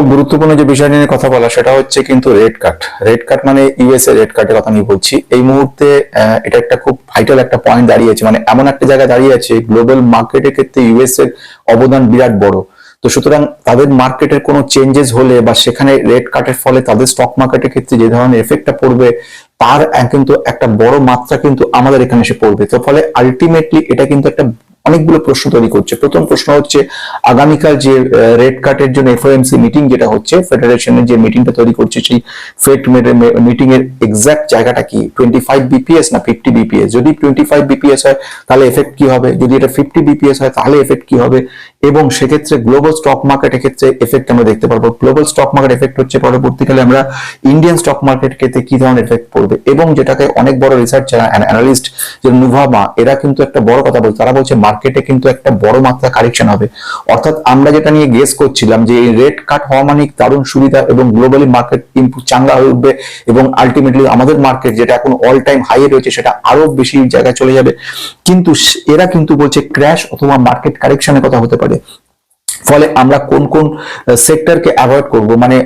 খুব গুরুত্বপূর্ণ যে বিষয় নিয়ে কথা বলা, সেটা হচ্ছে কিন্তু রেড কার্ড রেড কার্ড মানে ইউএসএ রেড কার্ডের কথা আমি বলছি। এই মুহূর্তে এটা একটা খুব ভাইটাল একটা পয়েন্ট দাঁড়িয়েছে। মানে এমন একটা জায়গায় দাঁড়িয়ে আছে গ্লোবাল মার্কেটের ক্ষেত্রে ইউএস এর অবদান বিরাট বড়। তো সুতরাং তাদের মার্কেটের কোনো চেঞ্জেস হলে বা সেখানে রেড কার্ডের ফলে তাদের স্টক মার্কেটের ক্ষেত্রে যে ধরনের এফেক্টটা পড়বে, তার কিন্তু একটা বড় মাত্রা কিন্তু আমাদের এখানে এসে পড়বে। তো ফলে আলটিমেটলি এটা কিন্তু একটা অনেকগুলো প্রশ্ন তৈরি করছে। প্রথম প্রশ্ন হচ্ছে, আগামীকাল যে রেড কার্ডের জন্য এফওএমসি মিটিং যেটা হচ্ছে, ফেডারেশনের যে মিটিংটা তৈরি করছে সেই ফেড মিটিং এর এক্সাক্ট জায়গাটা কি? টোয়েন্টি ফাইভ বিপিএস না ফিফটি বিপিএস যদি টোয়েন্টি ফাইভ বিপিএস হয়, তাহলে এফেক্ট কি হবে? যদি এটা ফিফটি বিপিএস হয়, তাহলে এফেক্ট কি হবে? এবং সেক্ষেত্রে গ্লোবাল স্টক মার্কেটের ক্ষেত্রে এফেক্ট আমরা দেখতে পারব। গ্লোবাল স্টক মার্কেট এফেক্ট হচ্ছে পরবর্তীকালে আমরা ইন্ডিয়ান স্টক মার্কেট ক্ষেত্রে কি ধরনের এফেক্ট পড়বে? এবং যেটাকে অনেক বড় রিসার্চ অ্যানালিস্ট যে নুভামা এরা কিন্তু একটা বড় কথা বলছে। তারা বলছে মার্কেটে কিন্তু একটা বড় মাত্রা কারেকশন হবে। অর্থাৎ আমরা যেটা নিয়ে গেস করছিলাম যে এই রেট কাট হওয়া মানে দারুণ সুবিধা এবং গ্লোবালি মার্কেট ইনপুট চাঙ্গা হয়ে উঠবে এবং আলটিমেটলি আমাদের মার্কেট যেটা এখন অল টাইম হাই রয়েছে সেটা আরও বেশি জায়গায় চলে যাবে। কিন্তু এরা কিন্তু বলছে ক্র্যাশ অথবা মার্কেট কারেকশনের কথা হতে পারে। ফলে আমরা কোন কোন সেক্টরকে অ্যাভয়েড করব? মানে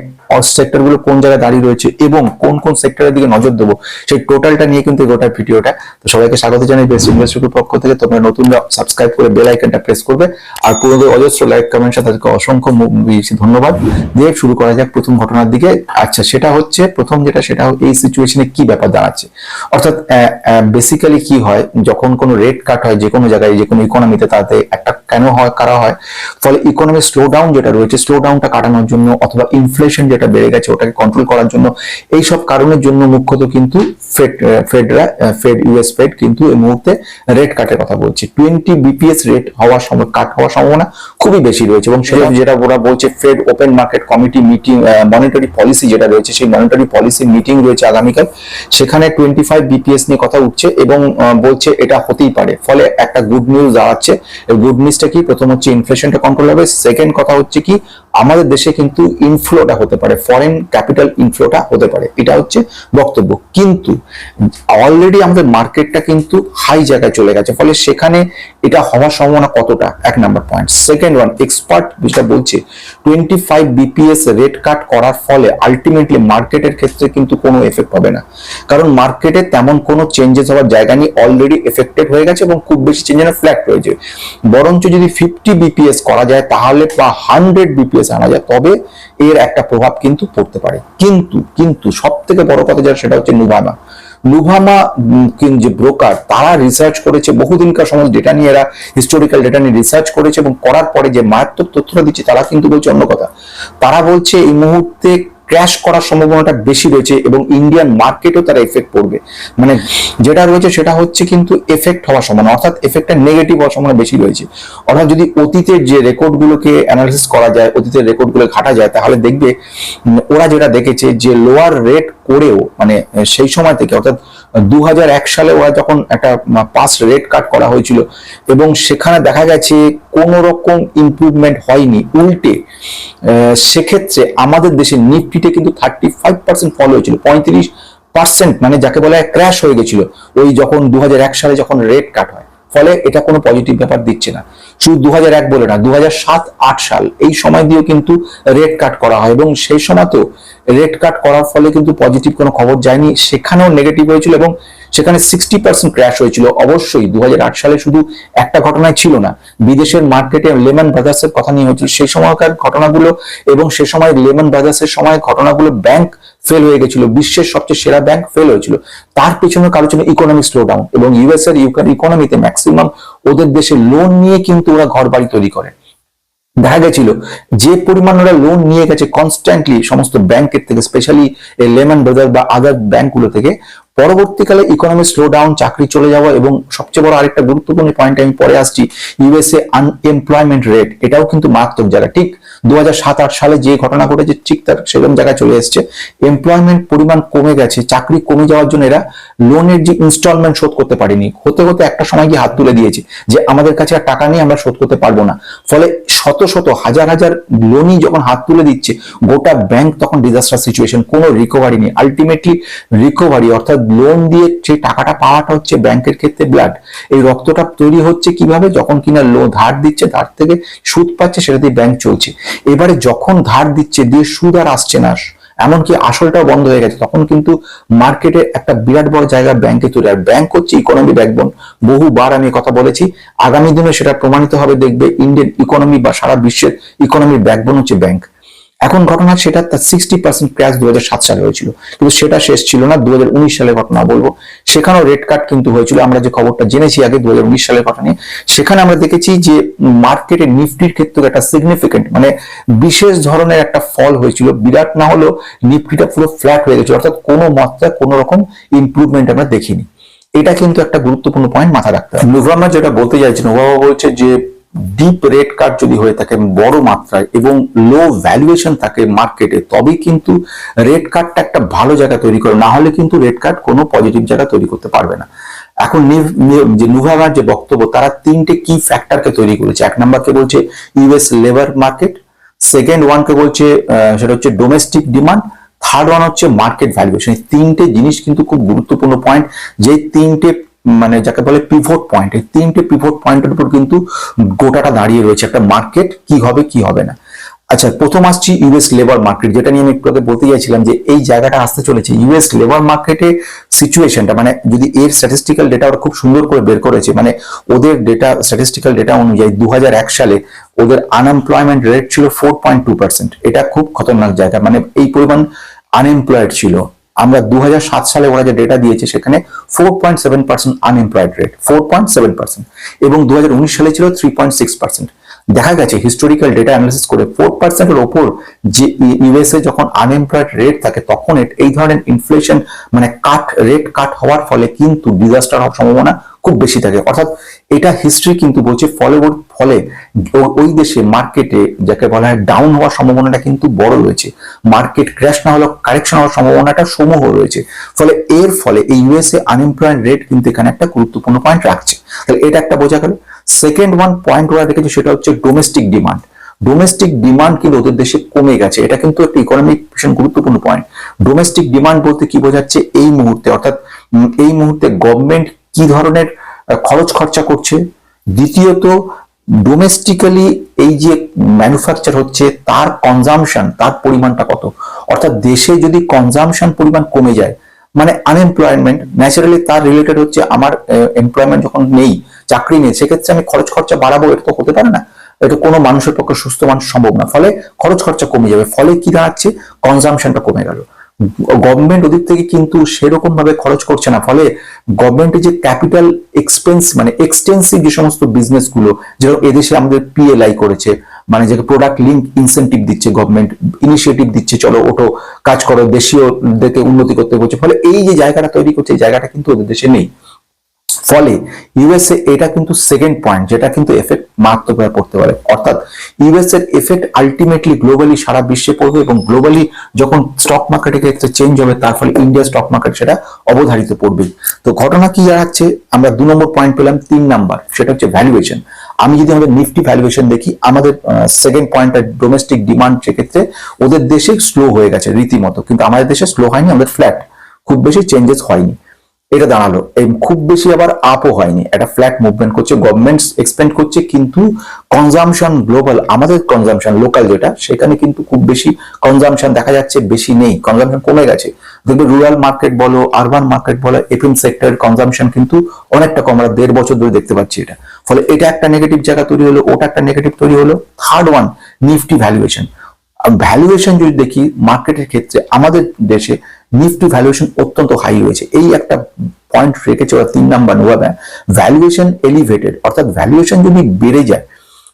সেক্টরগুলো কোন জায়গায় দাঁড়িয়ে রয়েছে এবং কোন কোন সেক্টরের দিকে নজর দেবো, সেই টোটালটা নিয়ে কিন্তু গোটা ভিডিওটা। তো সবাইকে স্বাগত জানাই বেস্ট ইনভেস্টর পক্ষ থেকে। তোমরা নতুনরা সাবস্ক্রাইব করে বেল আইকনটা প্রেস করবে। আর পুরোদের অজস্র লাইক কমেন্ট তাদেরকে অসংখ্য ধন্যবাদ। দিয়ে শুরু করা যাক প্রথম ঘটনার দিকে। আচ্ছা সেটা হচ্ছে, প্রথম যেটা, সেটা এই সিচুয়েশনে কি ব্যাপার দাঁড়াচ্ছে? অর্থাৎ বেসিক্যালি কি হয়, যখন কোনো রেট কাট হয় যে কোনো জায়গায়, যে কোনো ইকোনমিতে তাতে একটা কেন হয়, করা হয়? ফলে ইকোনমি স্লো ডাউন যেটা রয়েছে স্লো ডাউনটা কাটানোর জন্য অথবা ইনফ্লেশন যেটা বেড়ে গেছে ওটাকে কন্ট্রোল করার জন্য। এই সব কারণের জন্য মুখ্যত কিন্তু ফেড ফেডরা ফেড ইউএস ফেড কিন্তু এই মুহূর্তে রেট কাটের কথা বলছে। টোয়েন্টি বিপিএস রেট হওয়ার সময় কাট হওয়ার সম্ভাবনা খুবই বেশি রয়েছে এবং সেটা যেটা ওরা বলছে Fed open market committee meeting monetary policy যেটা রয়েছে সেই মনিটারি পলিসি মিটিং রয়েছে আগামীকাল। সেখানে টোয়েন্টি ফাইভ বিপিএস নিয়ে কথা উঠছে এবং বলছে এটা হতেই পারে। ফলে একটা গুড নিউজ দাঁড়াচ্ছে। গুড নিউজটা কি? প্রথম হচ্ছে ইনফ্লেশনটা কন্ট্রোল হবে। সেকেন্ড কথা হচ্ছে কি? আমাদের দেশে কিন্তু ইনফ্লোটা হতে পারে। ফরেন ক্যাপিটাল ইনফ্লোটা হতে পারে। এটা হচ্ছে বক্তব্য। কিন্তু অলরেডি আমাদের মার্কেটটা কিন্তু হাই জায়গায় চলে গেছে। ফলে সেখানে এটা হওয়ার সম্ভাবনা কতটা? এক number point second one expert যেটা বলছে twenty five BPS rate cut করার ফলে আলটিমেটলি মার্কেটের ক্ষেত্রে কিন্তু কোনো এফেক্ট হবে না। কারণ মার্কেটে তেমন কোনো চেঞ্জেস হওয়ার জায়গা নেই অলরেডি এফেক্টেড হয়ে গেছে এবং খুব বেশি চেঞ্জ না ফ্ল্যাট রয়েছে। বরঞ্চ যদি ফিফটি বিপিএস করা যায়, তাহলে বা হান্ড্রেড বিপিএস আনা যায়, তবে এর একটা প্রভাব কিন্তু পড়তে পারে। কিন্তু কিন্তু সব থেকে বড় কথা যেটা, সেটা হচ্ছে নুভামা নুভামা যে ব্রোকার, তারা রিসার্চ করেছে, বহুদিনকার সময় ডেটা নিয়ে এরা হিস্টোরিক্যাল ডেটা নিয়ে রিসার্চ করেছে এবং করার পরে যে মারাত্মক তথ্যটা দিচ্ছে, তারা কিন্তু বলছে অন্য কথা। তারা বলছে এই মুহূর্তে ক্র্যাশ করার সম্ভাবনাটা বেশি রয়েছে এবং ইন্ডিয়ান মার্কেটও তার এফেক্ট পড়বে। মানে যেটা রয়েছে সেটা হচ্ছে কিন্তু এফেক্ট হওয়ার সম্ভাবনা, অর্থাৎ এফেক্টটা নেগেটিভ হওয়ার সম্ভাবনা বেশি রয়েছে। অর্থাৎ যদি অতীতের যে রেকর্ডগুলোকে অ্যানালিসিস করা যায়, অতীতের রেকর্ডগুলো ঘাটা যায়, তাহলে দেখবে ওরা যেটা দেখেছে যে লোয়ার রেট করেও মানে সেই সময় থেকে, অর্থাৎ দু হাজার এক সালে ওরা যখন একটা পাস রেট কাট করা হয়েছিল এবং সেখানে দেখা গেছে কোনো রকম ইমপ্রুভমেন্ট হয়নি, উল্টে সেক্ষেত্রে আমাদের দেশে নিফটিতে কিন্তু থার্টি ফাইভ পার্সেন্ট ফল হয়েছিল, পঁয়ত্রিশ পার্সেন্ট মানে যাকে বলা হয় ক্র্যাশ হয়ে গেছিল। ওই যখন দু হাজার এক সালে যখন রেট কাট হয় ফলে এটা কোনো পজিটিভ ব্যাপার দিচ্ছে না। শুধু দু এক বলে না দু সাত, আট সাল, এই সময় দিয়েও কিন্তু রেড কাট করা হয় এবং সেই সময় তো রেড কাট করার ফলে কিন্তু পজিটিভ কোনো খবর যায়নি, সেখানেও নেগেটিভ হয়েছিল এবং সেখানে সিক্সটি পার্সেন্ট ক্র্যাশ হয়েছিল। অবশ্যই দু সালে শুধু একটা ঘটনায় ছিল না, বিদেশের মার্কেটে লেমন ব্রাদার্সের কথা নিয়ে হয়েছিল। সেই সময়কার ঘটনাগুলো এবং সে সময় লেমন ব্রাদার্সের সময় ঘটনাগুলো ব্যাংক ফেল হয়ে গেছিল, বিশ্বের সবচেয়ে সেরা ব্যাংক ফেল হয়েছিল। তার পেছনে কারও ছিল ইকোনমিক স্লো ডাউন এবং ইউএস এর ইকোনমিতে ম্যাক্সিমাম ওদের দেশে লোন নিয়ে কিন্তু ওরা ঘর বাড়ি তৈরি করে। দেখা গেছিল, যে পরিমাণ ওরা লোন নিয়ে গেছে কনস্ট্যান্টলি সমস্ত ব্যাংকের থেকে স্পেশালি লেমন ব্রাদার বা আদার ব্যাংকগুলো থেকে পরবর্তীকালে ইকোনমি স্লো ডাউন চাকরি চলে যাওয়া এবং সবচেয়ে বড় আরেকটা গুরুত্বপূর্ণ পয়েন্ট আমি পরে আসছি ইউএসএ আনএমপ্লয়মেন্ট রেট এটাও কিন্তু মারাত্মক জায়গা ঠিক দু সালে যে ঘটনা ঘটেছে, ঠিক তার সেরকম জায়গায় চলে এসেছে। এমপ্লয়মেন্ট পরিমাণ কমে গেছে, চাকরি কমে যাওয়ার জন্য এরা লোনের যে ইনস্টলমেন্ট শোধ করতে পারেনি। হতে হতে একটা সময় গিয়ে হাত তুলে দিয়েছে যে আমাদের কাছে আর টাকা নেই, আমরা শোধ করতে পারব না। ফলে শত শত, হাজার হাজার লোনই যখন হাত তুলে দিচ্ছে, গোটা ব্যাংক তখন ডিজাস্টার সিচুয়েশন কোনো রিকভারি নেই। আলটিমেটলি রিকভারি অর্থাৎ লোন দিয়ে যে টাকাটা পাওয়াটা হচ্ছে ব্যাংকের ক্ষেত্রে ব্লাড এই রক্তটা তৈরি হচ্ছে কীভাবে? যখন কিনা লো ধার দিচ্ছে, ধার থেকে সুদ পাচ্ছে, সেটা দিয়ে ব্যাংক চলছে। এবারে যখন ধার দিচ্ছে, দিয়ে সুদ আর আসছে না। এমনকি আসলটাও বন্ধ হয়ে গেছে। তখন কিন্তু মার্কেটে একটা বিরাট বড় জায়গা ব্যাংকে তৈরি আর ব্যাংক হচ্ছে ইকোনমি ব্যাকবোন বহুবার আমি কথা বলেছি। আগামী দিনে সেটা প্রমাণিত হবে। দেখবে ইন্ডিয়ান ইকোনমি বা সারা বিশ্বের ইকোনমির ব্যাকবোন হচ্ছে ব্যাংক এখন ঘটনা সেটা তার সিক্সটি পার্সেন্ট ক্র্যাশ দু হাজার সাত সালে হয়েছিল। কিন্তু সেটা শেষ ছিল না দু সালের ঘটনা বলব। সেখানেও রেড কার্ড কিন্তু হয়েছিল। আমরা যে খবরটা জেনেছি আগে দু সালের ঘটনা নিয়ে, সেখানে আমরা দেখেছি যে মার্কেটে নিফটির ক্ষেত্রে একটা সিগনিফিকেন্ট মানে বিশেষ ধরনের একটা ফল হয়েছিল। বিরাট না হলেও নিফটিটা পুরো ফ্ল্যাট হয়ে গেছিল। অর্থাৎ কোনো মাত্রায় কোনো রকম ইমপ্রুভমেন্ট আমরা দেখিনি। এটা কিন্তু একটা গুরুত্বপূর্ণ পয়েন্ট মাথায় রাখতে হবে। নুভামা যেটা বলতে চাইছেন ওবাবা বলছে যে ডিপ রেট কার্ড যদি হয়ে থাকে বড় মাত্রায় এবং লো ভ্যালুয়েশন থাকে মার্কেটে তবেই কিন্তু রেড কার্ডটা একটা ভালো জায়গা তৈরি করে। না হলে কিন্তু রেড কার্ড কোনো পজিটিভ জায়গা তৈরি করতে পারবে না। এখন যে নুভাবার যে বক্তব্য, তারা তিনটে কি ফ্যাক্টরকে তৈরি করেছে। এক নাম্বারকে বলছে ইউএস লেবার মার্কেট সেকেন্ড ওয়ানকে বলছে সেটা হচ্ছে ডোমেস্টিক ডিমান্ড থার্ড ওয়ান হচ্ছে মার্কেট ভ্যালুয়েশন এই তিনটে জিনিস কিন্তু খুব গুরুত্বপূর্ণ পয়েন্ট যে তিনটে মানে যাকে বলে পিভট পয়েন্ট এই তিনটে পিভট পয়েন্টের উপর কিন্তু গোটাটা দাঁড়িয়ে রয়েছে একটা মার্কেট কি হবে কি হবে না। আচ্ছা প্রথম আসছি ইউএস লেবার মার্কেট যেটা নিয়ে আমি একটু আগে বলতে চাইছিলাম যে এই জায়গাটা আসতে চলেছে। ইউএস লেবার মার্কেটে সিচুয়েশনটা মানে যদি এর স্ট্যাটিস্টিক্যাল ডেটা ওরা খুব সুন্দর করে বের করেছে মানে ওদের ডেটা স্ট্যাটিস্টিক্যাল ডেটা অনুযায়ী দু হাজার এক সালে ওদের আনএমপ্লয়মেন্ট রেট ছিল ফোর পয়েন্ট টু পার্সেন্ট এটা খুব খতরনাক জায়গা মানে এই পরিমাণ আনএমপ্লয়েড ছিল। আমরা দু হাজার সাত সালে ওরা যে ডেটা দিয়েছে সেখানে four point unemployed rate four এবং দু হাজার উনিশ সালে ছিল থ্রি পয়েন্ট সিক্স পার্সেন্ট দেখা গেছে হিস্টোরিক্যাল ডেটা অ্যানালিসিস করে ফোর পার্সেন্টের ওপর যে ইউএসএ যখন আনএমপ্লয়েড রেট থাকে তখন এই ধরনের ইনফ্লেশন মানে কাট রেট কাট হওয়ার ফলে কিন্তু ডিজাস্টার হওয়ার সম্ভাবনা খুব বেশি থাকে। অর্থাৎ এটা হিস্ট্রি কিন্তু বলছে ফলে ফলে ওই দেশে মার্কেটে যাকে বলা হয় ডাউন হওয়ার সম্ভাবনাটা কিন্তু বড় রয়েছে। মার্কেট ক্র্যাশ না হলেও কারেকশন হওয়ার সম্ভাবনাটা সমূহ রয়েছে। ফলে এর ফলে এই ইউএসএ আনএমপ্লয়েড রেট কিন্তু এখানে একটা গুরুত্বপূর্ণ পয়েন্ট রাখছে। তাহলে এটা একটা বোঝা গেল। সেকেন্ড ওয়ান পয়েন্ট ওরা রেখেছে সেটা হচ্ছে ডোমেস্টিক ডিমান্ড ডোমেস্টিক ডিমান্ড কিন্তু ওদের দেশে কমে গেছে। এটা কিন্তু একটা ইকোনমিক ভীষণ গুরুত্বপূর্ণ পয়েন্ট ডোমেস্টিক ডিমান্ড বলতে কি বোঝাচ্ছে এই মুহূর্তে, অর্থাৎ এই মুহূর্তে গভর্নমেন্ট কি ধরনের খরচ খরচা করছে। দ্বিতীয়ত ডোমেস্টিক্যালি এই যে ম্যানুফ্যাকচার হচ্ছে, তার কনজামশন তার পরিমাণটা কত? অর্থাৎ দেশে যদি কনজামশন পরিমাণ কমে যায় মানে আনএমপ্লয়মেন্ট ন্যাচারালি তার রিলেটেড হচ্ছে আমার এমপ্লয়মেন্ট যখন নেই, চাকরি নেই, সেক্ষেত্রে আমি খরচ খরচা বাড়াবো, এটা তো হতে পারে না। এটা কোনো মানুষের পক্ষে সুস্থ মানুষ সম্ভব না। ফলে খরচ খরচা কমে যাবে। ফলে কি দাঁড়াচ্ছে? কনজামশনটা কমে গেল। গভর্নমেন্ট ওদিক থেকে কিন্তু সেরকম ভাবে খরচ করছে না। ফলে গভর্নমেন্টের যে ক্যাপিটাল এক্সপেন্স মানে এক্সটেন্সিভ যে সমস্ত বিজনেসগুলো, যেরকম এদেশে আমাদের পিএলআই করেছে মানে যে প্রোডাক্ট লিঙ্ক ইনসেন্টিভ দিচ্ছে গভর্নমেন্ট ইনিশিয়েটিভ দিচ্ছে, চলো ওটো কাজ করো দেশীয় দেখে উন্নতি করতে বলছে। ফলে এই যে জায়গাটা তৈরি করছে, এই জায়গাটা কিন্তু ওদের দেশে নেই। ফলে ইউএসএ এটা কিন্তু সেকেন্ড পয়েন্ট যেটা কিন্তু এফেক্ট মারাত্মকভাবে পড়তে পারে। অর্থাৎ ইউএস এর এফেক্ট আলটিমেটলি গ্লোবালি সারা বিশ্বে পড়বে এবং গ্লোবালি যখন স্টক মার্কেটের ক্ষেত্রে চেঞ্জ হবে, তার ফলে ইন্ডিয়া স্টক মার্কেট সেটা অবধারিত পড়বে। তো ঘটনা কি দাঁড়াচ্ছে? আমরা দু নম্বর পয়েন্ট পেলাম, তিন নাম্বার, সেটা হচ্ছে ভ্যালুয়েশন আমি যদি আমাদের নিফটি ভ্যালুয়েশন দেখি, আমাদের সেকেন্ড পয়েন্টটা ডোমেস্টিক ডিমান্ড সেক্ষেত্রে ওদের দেশে স্লো হয়ে গেছে রীতিমতো, কিন্তু আমাদের দেশে স্লো হয়নি, আমাদের ফ্ল্যাট খুব বেশি চেঞ্জেস হয়নি। এটা দাঁড়াল। এই খুব বেশি আবার আপও হয়নি। একটা ফ্ল্যাট মুভমেন্ট করছে গভর্নমেন্ট এক্সপেন্ড করছে, কিন্তু কনজামশন গ্লোবাল আমাদের কনজামশন লোকাল যেটা, সেখানে কিন্তু খুব বেশি কনজামশন দেখা যাচ্ছে, বেশি নেই। কনজামশন কমে গেছে। দেখবে রুরাল মার্কেট বলো আরবান মার্কেট বলো এফএম সেক্টর কনজামশন কিন্তু অনেকটা কম। আমরা দেড় বছর ধরে দেখতে পাচ্ছি এটা। ফলে এটা একটা নেগেটিভ জায়গা তৈরি হলো, ওটা একটা নেগেটিভ তৈরি হলো। Third one Nifty valuation valuation যদি দেখি মার্কেটের ক্ষেত্রে আমাদের দেশে নিফটি ভ্যালুয়েশন অত্যন্ত হাই হয়েছে এই একটা পয়েন্ট রেখেছে ওরা তিন নাম্বার নোভাবে ভ্যালুয়েশন এলিভেটেড অর্থাৎ ভ্যালুয়েশন যদি বেড়ে যায়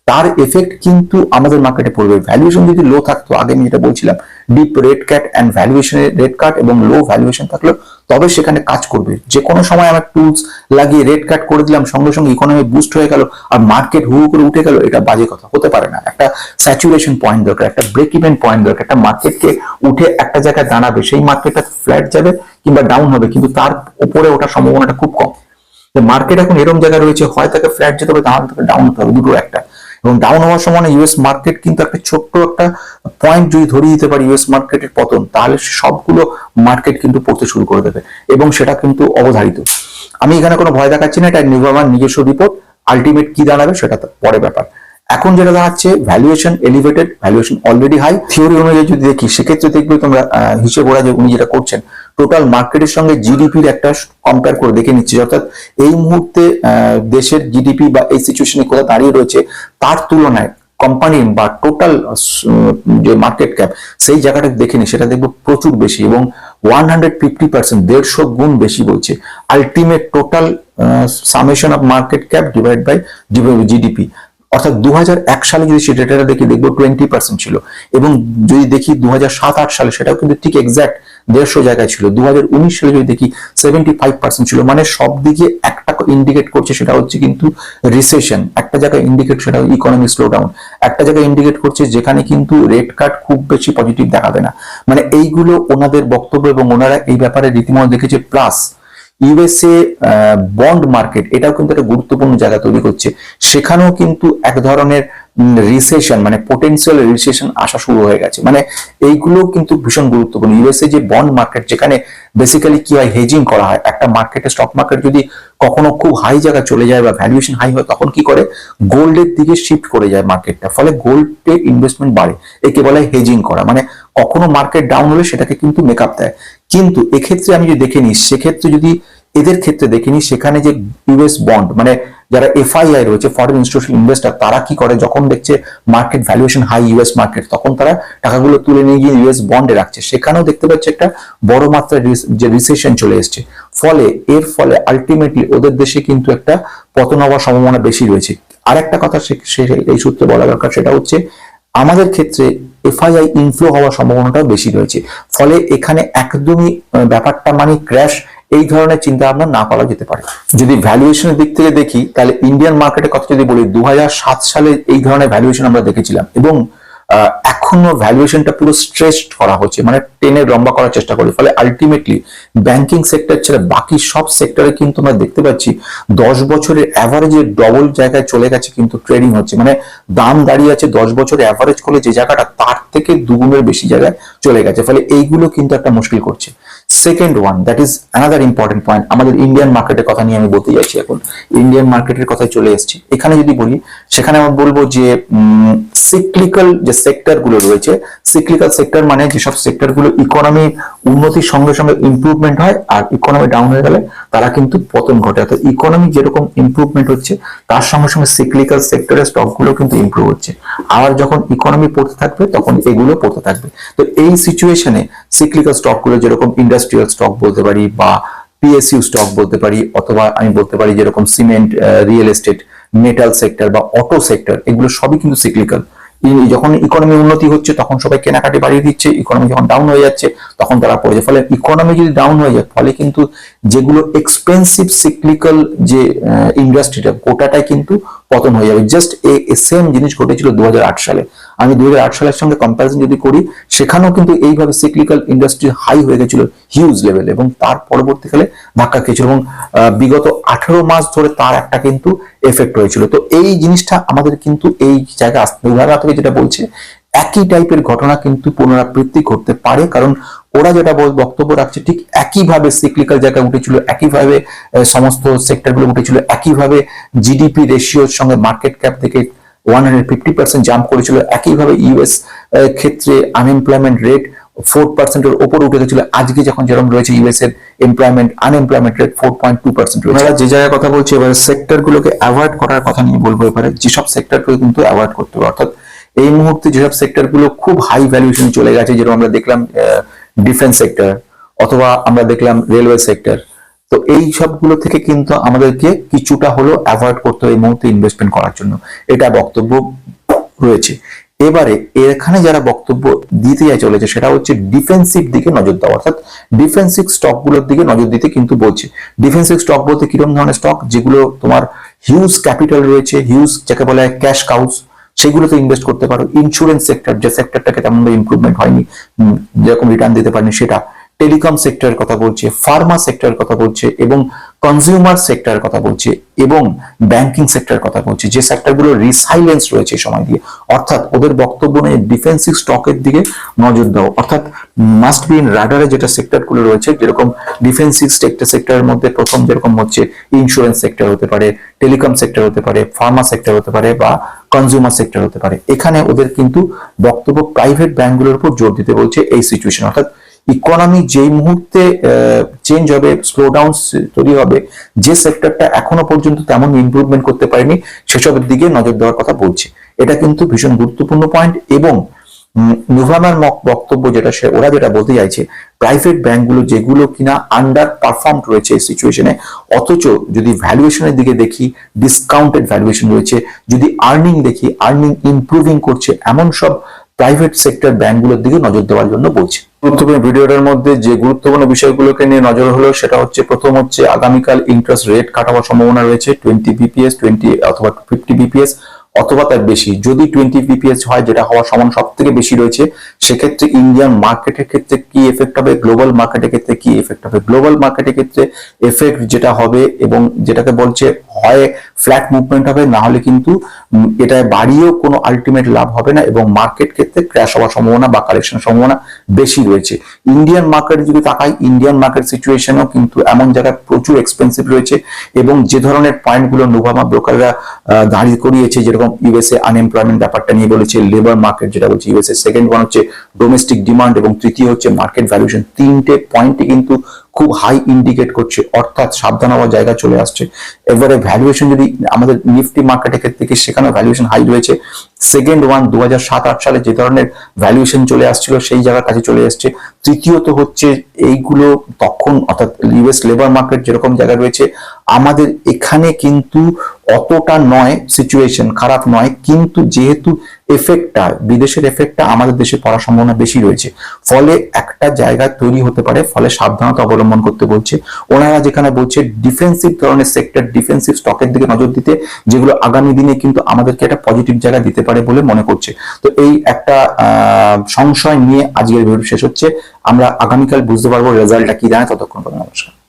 তার এফেক্ট কিন্তু আমাদের মার্কেটে পড়বে। ভ্যালুয়েশন যদি লো থাকতো, আগে আমি যেটা বলছিলাম ডিপ রেড ক্যাট অ্যান্ড ভ্যালুয়েশনের রেড কাট এবং লো ভ্যালুয়েশন থাকলে, তবে সেখানে কাজ করবে। যে কোনো সময় আমার টুলস লাগিয়ে রেড কাট করে দিলাম, সঙ্গে সঙ্গে ইকোনমি বুস্ট হয়ে গেল, আর মার্কেট হু করে উঠে গেল, এটা বাজে কথা, হতে পারে না। একটা স্যাচুরেশন পয়েন্ট দরকার, একটা ব্রেক ইভেন পয়েন্ট দরকার, একটা মার্কেটকে উঠে একটা জায়গায় দাঁড়াবে, সেই মার্কেটটা ফ্ল্যাট যাবে কিংবা ডাউন হবে, কিন্তু তার উপরে ওঠার সম্ভাবনাটা খুব কম। মার্কেট এখন এরকম জায়গায় রয়েছে, হয় তাকে ফ্ল্যাট যেতে হবে, তাহলে তাকে ডাউন হতে হবে, দুটো একটা। এবং ডাউন হওয়ার সময় ইউএস মার্কেট কিন্তু একটা ছোট্ট একটা পয়েন্ট যদি ধরিয়ে দিতে পারে ইউএস মার্কেটের পতন, তাহলে সবগুলো মার্কেট কিন্তু পড়তে শুরু করে দেবে এবং সেটা কিন্তু অবধারিত। আমি এখানে কোনো ভয় দেখাচ্ছি না, এটা নির্ভর নিজস্ব রিপোর্ট আলটিমেট কি দাঁড়াবে সেটা পরে ব্যাপার। এখন যেটা দাঁড়াচ্ছে valuation elevated valuation already high theory অনুযায়ী যদি দেখি, সেক্ষেত্রে দেখবে তোমরা হিসেব ওরা যে উনি যেটা করছেন টোটাল মার্কেটের সঙ্গে জিডিপির একটা কম্পেয়ার করে দেখে নিচ্ছি। অর্থাৎ এই মুহূর্তে দেশের জিডিপি বা এই সিচুয়েশনে কোথায় দাঁড়িয়ে রয়েছে, তার তুলনায় কোম্পানি বা টোটাল যে মার্কেট ক্যাপ সেই জায়গাটা দেখে নি সেটা দেখব প্রচুর বেশি এবং ওয়ান হান্ড্রেড ফিফটি পার্সেন্ট দেড়শো গুণ বেশি বলছে। Ultimate total summation of market cap divide by GDP অর্থাৎ দু হাজার এক সালে যদি সেই ডেটাটা দেখি, দেখব টোয়েন্টি পার্সেন্ট ছিল। এবং যদি দেখি দু সাত সালে, সেটাও কিন্তু ঠিক এক্সাক্ট দেড়শো জায়গায় ছিল। দু হাজার উনিশ সালে যদি দেখি সেভেন্টি ফাইভ পার্সেন্ট ছিল। মানে সব দিকে একটা ইন্ডিকেট করছে, সেটা হচ্ছে কিন্তু রিসেশন একটা জায়গায় ইন্ডিকেট সেটা ইকোনমি স্লো ডাউন একটা জায়গায় ইন্ডিকেট করছে, যেখানে কিন্তু রেট কাট খুব বেশি পজিটিভ দেখাবে না। মানে এইগুলো ওনাদের বক্তব্য এবং ওনারা এই ব্যাপারে রীতিমতো দেখেছে। প্লাস ইউএসএ বন্ড মার্কেট এটাও কিন্তু একটা গুরুত্বপূর্ণ জায়গা তৈরি করছে। সেখানেও কিন্তু এক ধরনের রিসেশন মানে পোটেন্সিয়াল রিসেশন আসা শুরু হয়ে গেছে। মানে এইগুলো কিন্তু ভীষণ গুরুত্বপূর্ণ। ইউএসএ যে বন্ড মার্কেট যেখানে বেসিক্যালি কি হয় হেজিং করা হয়। একটা মার্কেটে স্টক মার্কেট যদি কখনো খুব হাই জায়গা চলে যায় বা ভ্যালুয়েশন হাই হয়, তখন কি করে? গোল্ডের দিকে শিফট করে যায় মার্কেটটা ফলে গোল্ডে ইনভেস্টমেন্ট বাড়ে। একে বলে হেজিং করা। মানে কখনো মার্কেট ডাউন হলে সেটাকে কিন্তু মেকআপ দেয়। কিন্তু এক্ষেত্রে আমি যদি দেখে নিই, সেক্ষেত্রে যদি এদের ক্ষেত্রে দেখিনি সেখানে যে ইউএস বন্ড মানে যারা এফআইআই রয়েছে ফরেন ইনস্টিটিউশন ইনভেস্টার তারা কি করে? যখন দেখছে market valuation high US market তখন তারা টাকাগুলো তুলে নিয়ে গিয়ে ইউএস বন্ডে রাখছে। সেখানেও দেখতে পাচ্ছে একটা বড় মাত্রায় যে রিসেশন চলে এসছে। ফলে, এর ফলে আলটিমেটলি ওদের দেশে কিন্তু একটা পতন হওয়ার সম্ভাবনা বেশি রয়েছে। আর একটা কথা এই সূত্রে বলা দরকার, সেটা হচ্ছে আমাদের ক্ষেত্রে এফআইআই ইনফ্লো হওয়ার সম্ভাবনাটাও বেশি রয়েছে। ফলে এখানে একদমই ব্যাপারটা মানে ক্র্যাশ এই ধরনের চিন্তা ভাবনা না করা যেতে পারে। যদি ভ্যালুয়েশনের দিক থেকে দেখি, তাহলে ইন্ডিয়ান মার্কেটের কথা যদি বলি দু হাজার সাত সালে এই ধরনের ভ্যালুয়েশন আমরা দেখেছিলাম এবং এখনও ভ্যালুয়েশনটা পুরো স্ট্রেসড করা হচ্ছে মানে টেনে লম্বা করার চেষ্টা করে। ফলে আলটিমেটলি ব্যাংকিং সেক্টর ছেড়ে বাকি সব সেক্টরে কিন্তু আমরা দেখতে পাচ্ছি দশ বছরের অ্যাভারেজের ডবল জায়গায় চলে গেছে কিন্তু ট্রেডিং হচ্ছে। মানে দাম দাঁড়িয়ে আছে দশ বছরের অ্যাভারেজ করে যে জায়গাটা তার থেকে দুগুণের বেশি জায়গায় চলে গেছে। ফলে এইগুলো কিন্তু একটা মুশকিল করছে। Second one that is another important point আমাদের ইন্ডিয়ান মার্কেটের কথা নিয়ে আমি বলতে যাচ্ছি এখন। ইন্ডিয়ান মার্কেটের কথায় চলে এসেছি। এখানে যদি বলি, সেখানে আমি বলব যে সিক্লিক্যাল যে সেক্টরগুলো রয়েছে সিক্লিক্যাল সেক্টর মানে যেসব সেক্টরগুলো ইকোনমি উন্নতির সঙ্গে সঙ্গে ইমপ্রুভমেন্ট হয় আর ইকোনমি ডাউন হয়ে গেলে, তারা কিন্তু পতন ঘটে। অর্থাৎ ইকোনমি যেরকম ইমপ্রুভমেন্ট হচ্ছে, তার সঙ্গে সঙ্গে সিক্লিক্যাল সেক্টরের স্টকগুলো কিন্তু ইমপ্রুভ হচ্ছে। আর যখন ইকোনমি পড়তে থাকবে, তখন এগুলো পড়তে থাকবে। তো এই সিচুয়েশনে সিক্লিক্যাল স্টকগুলো যেরকম ইন্ডাস্ট্রিয়াল স্টক বলতে পারি বা পিএসইউ স্টক বলতে পারি অথবা আমি বলতে পারি যেরকম cement real estate metal sector বা অটো সেক্টর এগুলো সবই কিন্তু সিক্লিক্যাল যখন ইকোনমি উন্নতি হচ্ছে তখন সবাই কেনাকাটি বাড়িয়ে দিচ্ছে ইকোনমি যখন ডাউন হয়ে যাচ্ছে তখন তারা পড়ে যায়। ফলে ইকোনমি যদি ডাউন হয়ে যায়, ফলে কিন্তু যেগুলো এক্সপেন্সিভ সিক্লিক্যাল যে ইন্ডাস্ট্রিটা গোটাটাই কিন্তু পতন হয়ে যাবে। জাস্ট এ সেম জিনিস ঘটেছিল দু হাজার আট সালে। আমি দুই হাজার আট সালের সঙ্গে কম্পারিজন যদি করি, সেখানেও কিন্তু এইভাবে সিক্লিক্যাল ইন্ডাস্ট্রি হাই হয়ে গেছিল হিউজ লেভেল এবং তার পরবর্তীকালে ধাক্কা খেয়েছিল, এবং বিগত আঠেরো মাস ধরে তার একটা কিন্তু এফেক্ট হয়েছিল তো এই জিনিসটা আমাদের কিন্তু এই জায়গায় আসতে উদাহরণ থেকে যেটা বলছে, একই টাইপের ঘটনা কিন্তু পুনরাবৃত্তি করতে পারে, কারণ ওরা যেটা বক্তব্য রাখছে, ঠিক একইভাবে সিক্লিক্যাল জায়গায় উঠেছিল, একইভাবে সমস্ত সেক্টরগুলো উঠেছিল, একইভাবে জিডিপি রেশিওর সঙ্গে মার্কেট ক্যাপ থেকে one hundred fifty percent jump করেছিল। একইভাবে ইউএস ক্ষেত্রে আনএমপ্লয়মেন্ট রেট ফোর পার্সেন্টের ওপর উঠে গেছিল। আজকে যখন যেরকম রয়েছে ইউএস এর employment unemployment rate four point two percent যে জায়গায় কথা বলছি, এবারে সেক্টর গুলোকে অ্যাভয়েড করার কথা নিয়ে বলব এবারে। যেসব সেক্টরগুলো কিন্তু অ্যাভয়েড করতে হবে। অর্থাৎ এই মুহূর্তে যেসব সেক্টরগুলো খুব হাই ভ্যালুয়েশন চলে গেছে, যেরকম আমরা দেখলাম ডিফেন্স সেক্টর অথবা আমরা দেখলাম রেলওয়ে সেক্টর তো এই সবগুলো থেকে কিন্তু আমাদেরকে কিছুটা হলো অ্যাভয়েড করতে হবে এই মুহূর্তে ইনভেস্টমেন্ট করার জন্য। এটা বক্তব্য রয়েছে। এবারে এখানে যারা বক্তব্য দিতে যায় চলেছে, সেটা হচ্ছে ডিফেন্সিভ দিকে নজর দেওয়া। অর্থাৎ ডিফেন্সিভ স্টকগুলোর দিকে নজর দিতে কিন্তু বলছে। ডিফেন্সিভ স্টক বলতে কীরকম ধরনের স্টক যেগুলো তোমার হিউজ ক্যাপিটাল রয়েছে হিউজ যাকে বলা ক্যাশ কাউস সেগুলোতে ইনভেস্ট করতে পারো। ইন্স্যুরেন্স সেক্টর যে সেক্টরটাকে তেমনভাবে ইমপ্রুভমেন্ট হয়নি যেরকম রিটার্ন দিতে পারেনি সেটা। টেলিকম সেক্টরের কথা বলছে, ফার্মা সেক্টরের কথা বলছে এবং কনজিউমার সেক্টরের কথা বলছে এবং ব্যাংকিং সেক্টরের কথা বলছে। যে সেক্টরগুলো রিসাইলেন্স রয়েছে সময় দিয়ে। অর্থাৎ ওদের বক্তব্য নেই ডিফেন্সিভ স্টকের দিকে নজর দাও। অর্থাৎ মাস্ট বি ইন রাডারে যেটা সেক্টরগুলো রয়েছে, যেরকম ডিফেন্সিভ সেক্টর সেক্টরের মধ্যে প্রথম যেরকম হচ্ছে ইন্স্যুরেন্স সেক্টর হতে পারে টেলিকম সেক্টর হতে পারে ফার্মা সেক্টর হতে পারে বা কনজিউমার সেক্টর হতে পারে। এখানে ওদের কিন্তু বক্তব্য প্রাইভেট ব্যাংকগুলোর উপর জোর দিতে বলছে এই সিচুয়েশন অর্থাৎ ইকোনমি যেই মুহূর্তে চেঞ্জ হবে স্লো ডাউন তৈরি হবে, যে সেক্টরটা এখনও পর্যন্ত তেমন ইমপ্রুভমেন্ট করতে পারেনি, সেসবের দিকে নজর দেওয়ার কথা বলছে। এটা কিন্তু ভীষণ গুরুত্বপূর্ণ পয়েন্ট এবং নুভামার বক্তব্য যেটা সে, ওরা যেটা বলতে চাইছে প্রাইভেট ব্যাংকগুলো যেগুলো কিনা আন্ডার পারফর্ম রয়েছে এই সিচুয়েশনে অথচ যদি ভ্যালুয়েশনের দিকে দেখি ডিসকাউন্টেড ভ্যালুয়েশন রয়েছে, যদি আর্নিং দেখি আর্নিং ইমপ্রুভিং করছে, এমন সব প্রাইভেট সেক্টর ব্যাংকগুলোর দিকে নজর দেওয়ার জন্য বলছে। গুরুত্বপূর্ণ ভিডিওটার মধ্যে যে গুরুত্বপূর্ণ বিষয়গুলোকে নিয়ে নজর হলো, সেটা হচ্ছে প্রথম হচ্ছে আগামীকাল ইন্টারেস্ট রেট কাটাবার সম্ভাবনা রয়েছে টোয়েন্টি বিপিএস টোয়েন্টি অথবা ফিফটি বিপিএস অথবা তার বেশি। যদি টোয়েন্টি বিপিএস হয়, যেটা হওয়ার সমান সব থেকে বেশি রয়েছে, সেক্ষেত্রে ইন্ডিয়ান মার্কেটের ক্ষেত্রে কি এফেক্ট হবে? গ্লোবাল মার্কেটের ক্ষেত্রে কি এফেক্ট হবে? গ্লোবাল মার্কেটের ক্ষেত্রে এফেক্ট যেটা হবে এবং যেটাকে বলছে হয় ফ্ল্যাট মুভমেন্ট হবে না হলে কিন্তু এটা বাড়িয়েও কোনো আলটিমেট লাভ হবে না এবং মার্কেট ক্ষেত্রে ক্র্যাশ হওয়ার সম্ভাবনা বা কালেকশনের সম্ভাবনা বেশি রয়েছে। ইন্ডিয়ান মার্কেট যদি তাকাই ইন্ডিয়ান মার্কেট সিচুয়েশনও কিন্তু এমন জায়গায় প্রচুর এক্সপেন্সিভ রয়েছে এবং যে ধরনের পয়েন্টগুলো নোভামা ব্রোকাররা দাঁড়িয়ে করিয়েছে, যেরকম ইউএসএ আনএমপ্লয়মেন্ট ব্যাপারটা নিয়ে বলেছে লেবার মার্কেট যেটা বলছে ইউএসএ সেকেন্ড ওয়ান হচ্ছে ডোমেস্টিক ডিমান্ড এবং তৃতীয় হচ্ছে মার্কেট ভ্যালুয়েশন তিনটে পয়েন্টই কিন্তু খুব হাই ইন্ডিকেট করছে, অর্থাৎ সাবধান হওয়ার জায়গা চলে আসছে। এবারে ভ্যালুয়েশন যদি আমাদের নিফটি মার্কেটের ক্ষেত্রে কি সেখানেও ভ্যালুয়েশন হাই রয়েছে? সেকেন্ড ওয়ান দু হাজার সাত আট সালে যে ধরনের ভ্যালুয়েশন চলে আসছিল, সেই জায়গার কাছে চলে এসছে। তৃতীয়ত হচ্ছে এইগুলো তখন, অর্থাৎ ইউএস লেবার মার্কেট যেরকম জায়গা রয়েছে, আমাদের এখানে কিন্তু অতটা নয় সিচুয়েশন খারাপ নয়। কিন্তু যেহেতু এফেক্টটা বিদেশের এফেক্টটা আমাদের দেশে পড়ার সম্ভাবনা বেশি রয়েছে। ফলে একটা জায়গা তৈরি হতে পারে, ফলে সাবধানতা অবলম্বন করতে বলছে। ওনারা যেখানে বলছে ডিফেন্সিভ ধরনের সেক্টর ডিফেন্সিভ স্টকের দিকে নজর দিতে, যেগুলো আগামী দিনে কিন্তু আমাদেরকে একটা পজিটিভ জায়গা দিতে পারে। বলে মনে করছে। তো এই একটা সংশয় নিয়ে আজকের ভিডিও শেষ হচ্ছে। আমরা আগামীকাল বুঝতে পারব রেজাল্টটা কি দাঁড়ায় ততক্ষণ পর্যন্ত